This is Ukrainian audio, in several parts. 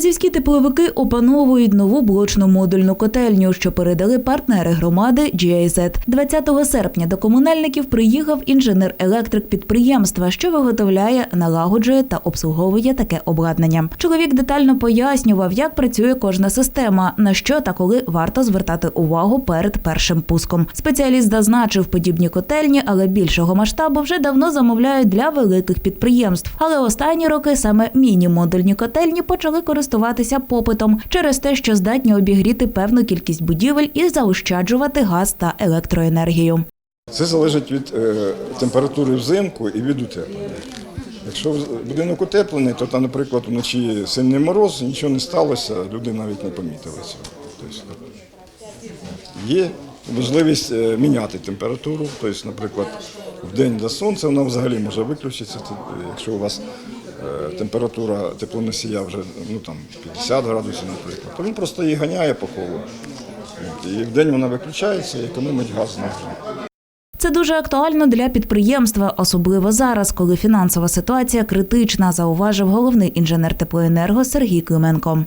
Лозівські тепловики опановують нову блочно-модульну котельню, що передали партнери громади GIZ. 20 серпня до комунальників приїхав інженер-електрик підприємства, що виготовляє, налагоджує та обслуговує таке обладнання. Чоловік детально пояснював, як працює кожна система, на що та коли варто звертати увагу перед першим пуском. Спеціаліст зазначив, подібні котельні, але більшого масштабу вже давно замовляють для великих підприємств. Але останні роки саме міні-модульні котельні почали користуватися попитом через те, що здатні обігріти певну кількість будівель і заощаджувати газ та електроенергію. Це залежить від е, температури взимку і від утеплення. Якщо будинок утеплений, то там, наприклад, вночі сильний мороз, нічого не сталося, люди навіть не помітили цього. Тобто, є можливість е, міняти температуру. Тобто, наприклад, в день до сонця вона взагалі може виключитися. Якщо у вас е, температура теплоносія вже ну, там, 50 градусів, наприклад, то він просто її ганяє по колу. І в день вона виключається і економить газ на Це дуже актуально для підприємства, особливо зараз, коли фінансова ситуація критична, зауважив головний інженер теплоенерго Сергій Клименко.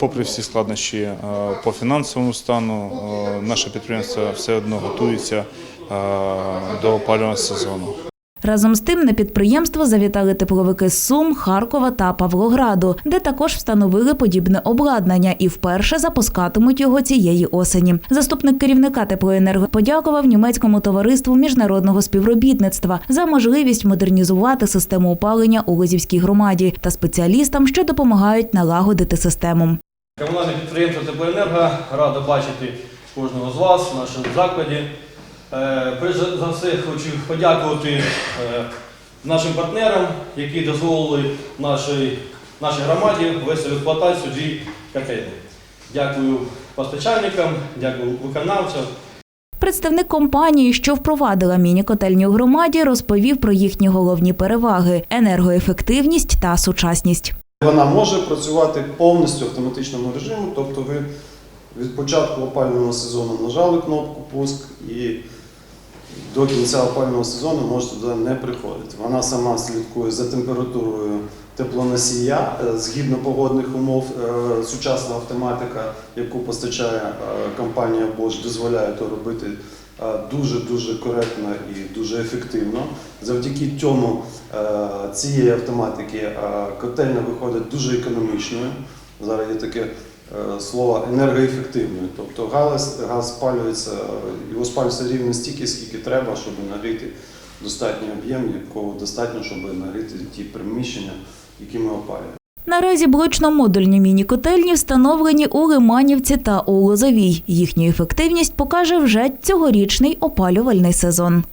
Попри всі складнощі е, по фінансовому стану, е, наше підприємство все одно готується е, до опалювального сезону. Разом з тим на підприємство завітали тепловики з Сум, Харкова та Павлограду, де також встановили подібне обладнання і вперше запускатимуть його цієї осені. Заступник керівника теплоенерго подякував німецькому товариству міжнародного співробітництва за можливість модернізувати систему опалення у Лозівській громаді та спеціалістам, що допомагають налагодити систему. Комунальне підприємство Теплоенерго радо бачити кожного з вас в нашому закладі. Е, Перш за все хочу подякувати е, нашим партнерам, які дозволили нашій, нашій громаді ввести в експлуатацію дві котельні. Дякую постачальникам, дякую виконавцям. Представник компанії, що впровадила міні-котельні у громаді, розповів про їхні головні переваги енергоефективність та сучасність. Вона може працювати повністю в автоматичному режимі, тобто ви від початку опалювального сезону нажали кнопку пуск і до кінця опалювального сезону можете туди не приходити. Вона сама слідкує за температурою теплоносія е, згідно погодних умов. е, Сучасна автоматика, яку постачає е, компанія Bosch, дозволяє то робити дуже-дуже коректно і дуже ефективно. Завдяки цьому цієї автоматики котельня виходить дуже економічною. Зараз є таке е, слово енергоефективною. Тобто газ, газ спалюється, його спалюється рівно стільки, скільки треба, щоб нагріти достатній об'єм, якого достатньо, щоб нагріти ті приміщення, які ми опалюємо. Наразі блочно-модульні міні-котельні встановлені у Лиманівці та у Лозовій. Їхню ефективність покаже вже цьогорічний опалювальний сезон.